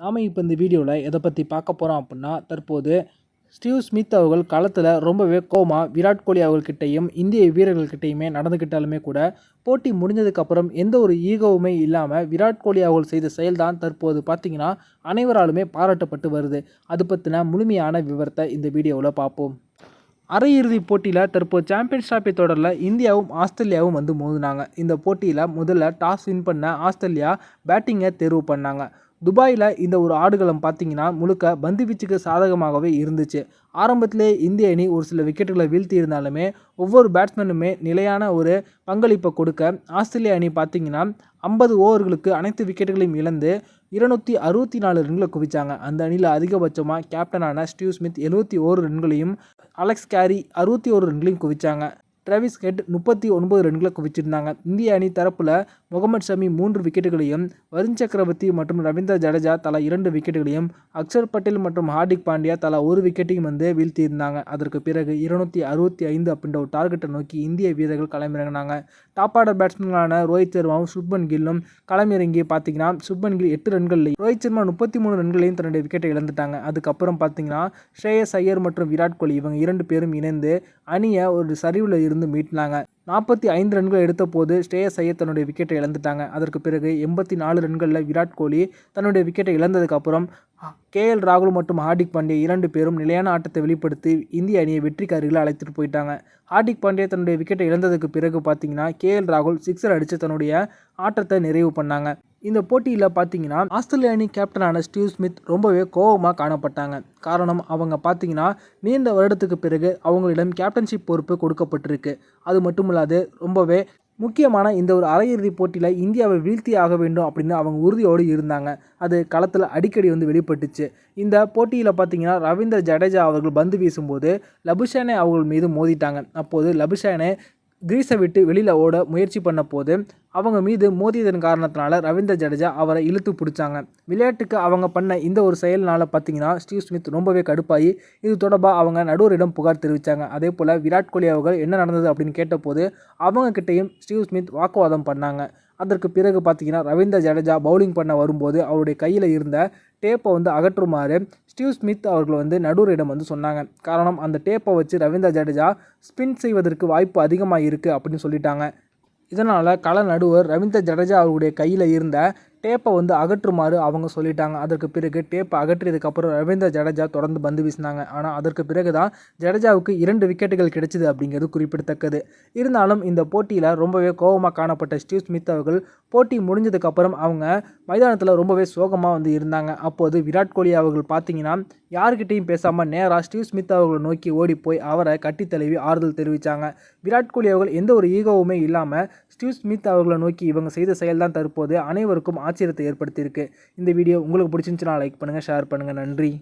நாம் இப்போ இந்த வீடியோவில் எதை பற்றி பார்க்க போகிறோம் அப்படின்னா தற்போது ஸ்டீவ் ஸ்மித் அவர்கள் களத்தில் ரொம்பவே கோமா விராட் கோலி அவர்கள்கிட்டையும் இந்திய வீரர்கள்கிட்டையுமே நடந்துக்கிட்டாலுமே கூட போட்டி முடிஞ்சதுக்கப்புறம் எந்த ஒரு ஈகோவுமே இல்லாமல் விராட் கோலி அவர்கள் செய்த செயல்தான் தற்போது பார்த்திங்கன்னா அனைவராலுமே பாராட்டப்பட்டு வருது. அது பற்றின முழுமையான விவரத்தை இந்த வீடியோவில் பார்ப்போம். அரையிறுதி போட்டியில் தற்போது சாம்பியன்ஸ் டிராபி தொடரில் இந்தியாவும் ஆஸ்திரேலியாவும் வந்து மோதினாங்க. இந்த போட்டியில் முதல்ல டாஸ் வின் பண்ண ஆஸ்திரேலியா பேட்டிங்கை தேர்வு பண்ணாங்க. துபாயில் இந்த ஒரு ஆடுகளம் பார்த்தீங்கன்னா முழுக்க பந்து வீச்சுக்கு சாதகமாகவே இருந்துச்சு. ஆரம்பத்திலே இந்திய அணி ஒரு சில விக்கெட்டுகளை வீழ்த்தி இருந்தாலுமே ஒவ்வொரு பேட்ஸ்மேனுமே நிலையான ஒரு பங்களிப்பை கொடுக்க ஆஸ்திரேலிய அணி பார்த்தீங்கன்னா ஐம்பது ஓவர்களுக்கு அனைத்து விக்கெட்டுகளையும் இழந்து இருநூற்றி அறுபத்தி நாலு ரன்களை குவிச்சாங்க. அந்த அணியில் அதிகபட்சமாக கேப்டனான ஸ்டீவ் ஸ்மித் எழுபத்தி ஓரு ரன்களையும் அலெக்ஸ் கேரி அறுபத்தி ஓரு ரன்களையும் குவிச்சாங்க. டிராவிஸ் ஹெட் முப்பத்தி ஒன்பது ரன்களை குவிச்சிருந்தாங்க. இந்திய அணி தரப்பில் முகமது ஷமி மூன்று விக்கெட்டுகளையும் வருண் சக்கரவர்த்தி மற்றும் ரவீந்திர ஜடேஜா தலா இரண்டு விக்கெட்டுகளையும் அக்ஷர் பட்டேல் மற்றும் ஹார்திக் பாண்டியா தலா ஒரு விக்கெட்டையும் வந்து வீழ்த்தியிருந்தாங்க. அதற்கு பிறகு இருநூத்தி அறுபத்தி ஐந்து அப்படின்ற ஒரு டார்கெட்டை நோக்கி இந்திய வீரர்கள் களமிறங்கினாங்க. டாப் ஆர்டர் பேட்ஸ்மேன்களான ரோஹித் சர்மாவும் சுப்மன் கில்லும் களமிறங்கி பார்த்தீங்கன்னா சுப்மன் கில் எட்டு ரன்கள்லையும் ரோஹித் சர்மா முப்பத்தி மூணு ரன்களையும் தன்னுடைய விக்கெட்டை இழந்துட்டாங்க. அதுக்கப்புறம் பார்த்தீங்கன்னா ஸ்ரேயஸ் ஐயர் மற்றும் விராட் கோலி இவங்க இரண்டு பேரும் இணைந்து அணியை ஒரு சரிவில் இருந்து மீட்டினாங்க. நாற்பத்தி ஐந்து ரன்கள் எடுத்த போது ஸ்ரேயஸ் ஐயர் தன்னுடைய விக்கெட்டை இழந்துட்டாங்க. அதற்கு பிறகு எண்பத்தி நாலு ரன்களில் விராட் கோலி தன்னுடைய விக்கெட்டை இழந்ததுக்கப்புறம் கே எல் ராகுல் மற்றும் ஹார்திக் பாண்டியா இரண்டு பேரும் நிலையான ஆட்டத்தை வெளிப்படுத்தி இந்திய அணியை வெற்றிக்கு அருகில் அழைத்துட்டு போயிட்டாங்க. ஹார்திக் பாண்டியா தன்னுடைய விக்கெட்டை இழந்ததுக்கு பிறகு பார்த்தீங்கன்னா கே எல் ராகுல் சிக்ஸர் அடித்து தன்னுடைய ஆட்டத்தை நிறைவு பண்ணாங்க. இந்த போட்டியில் பார்த்தீங்கன்னா ஆஸ்திரேலிய அணி கேப்டனான ஸ்டீவ் ஸ்மித் ரொம்பவே கோபமாக காணப்பட்டாங்க. காரணம் அவங்க பார்த்தீங்கன்னா நீண்ட வருடத்துக்கு பிறகு அவங்களிடம் கேப்டன்ஷிப் பொறுப்பு கொடுக்கப்பட்டிருக்கு. அது மட்டும் இல்லாது ரொம்பவே முக்கியமான இந்த ஒரு அரையிறுதி போட்டியில் இந்தியாவை வீழ்த்தி ஆக வேண்டும் அப்படின்னு அவங்க உறுதியோடு இருந்தாங்க. அது களத்தில் அடிக்கடி வந்து வெளிப்பட்டுச்சு. இந்த போட்டியில் பார்த்தீங்கன்னா ரவீந்திர ஜடேஜா அவர்கள் பந்து வீசும்போது லபுஷானே அவர்கள் மீது மோதிட்டாங்க. அப்போது லபுஷானே கிரீஸை விட்டு வெளியில் ஓட முயற்சி பண்ண போது அவங்க மீது மோதியதன் காரணத்தினால ரவீந்திர ஜடேஜா அவரை இழுத்து பிடிச்சாங்க. விளையாட்டுக்கு அவங்க பண்ண இந்த ஒரு செயல்னால் பார்த்தீங்கன்னா ஸ்டீவ் ஸ்மித் ரொம்பவே கடுப்பாகி இது தொடர்பாக அவங்க நடுவரிடம் புகார் தெரிவித்தாங்க அதே போல் விராட் கோலி அவர்கள் என்ன நடந்தது அப்படின்னு கேட்டபோது அவங்க கிட்டேயும் ஸ்டீவ் ஸ்மித் வாக்குவாதம் பண்ணாங்க. அதற்கு பிறகு பார்த்தீங்கன்னா ரவீந்திர ஜடேஜா பவுலிங் பண்ண வரும்போது அவருடைய கையில் இருந்த டேப்பை வந்து அகற்றுமாறு ஸ்டீவ் ஸ்மித் அவர்கள் வந்து நடுவரிடம் வந்து சொன்னாங்க. காரணம் அந்த டேப்பை வச்சு ரவீந்திர ஜடேஜா ஸ்பின் செய்வதற்கு வாய்ப்பு அதிகமாக இருக்குது அப்படின்னு சொல்லிட்டாங்க. இதனால் கள நடுவர் ரவீந்திர ஜடேஜா அவருடைய கையில் இருந்த டேப்பை வந்து அகற்றுமாறு அவங்க சொல்லிட்டாங்க. அதற்கு பிறகு டேப்பை அகற்றியதுக்கப்புறம் ரவீந்திர ஜடேஜா தொடர்ந்து பந்து வீசினாங்க. ஆனால் அதற்கு பிறகு தான் ஜடேஜாவுக்கு இரண்டு விக்கெட்டுகள் கிடைச்சிது அப்படிங்கிறது குறிப்பிடத்தக்கது. இருந்தாலும் இந்த போட்டியில் ரொம்பவே கோபமாக காணப்பட்ட ஸ்டீவ் ஸ்மித் அவர்கள் போட்டி முடிஞ்சதுக்கப்புறம் அவங்க மைதானத்தில் ரொம்பவே சோகமாக வந்து இருந்தாங்க. அப்போது விராட் கோலி அவர்கள் பார்த்தீங்கன்னா யாருக்கிட்டையும் பேசாமல் நேராக ஸ்டீவ் ஸ்மித் அவர்களை நோக்கி ஓடி போய் அவரை கட்டி தழுவி ஆறுதல் தெரிவித்தாங்க விராட் கோலி அவர்கள் எந்த ஒரு ஈகோவுமே இல்லாமல் ஸ்டீவ் ஸ்மித் அவர்களை நோக்கி இவங்க செய்த செயல் தான் தற்போது அனைவருக்கும் ஆச்சரியத்தை ஏற்படுத்தியிருக்கு. இந்த வீடியோ உங்களுக்கு பிடிச்சிருந்துச்சுன்னா லைக் பண்ணுங்கள் ஷேர் பண்ணுங்கள் நன்றி.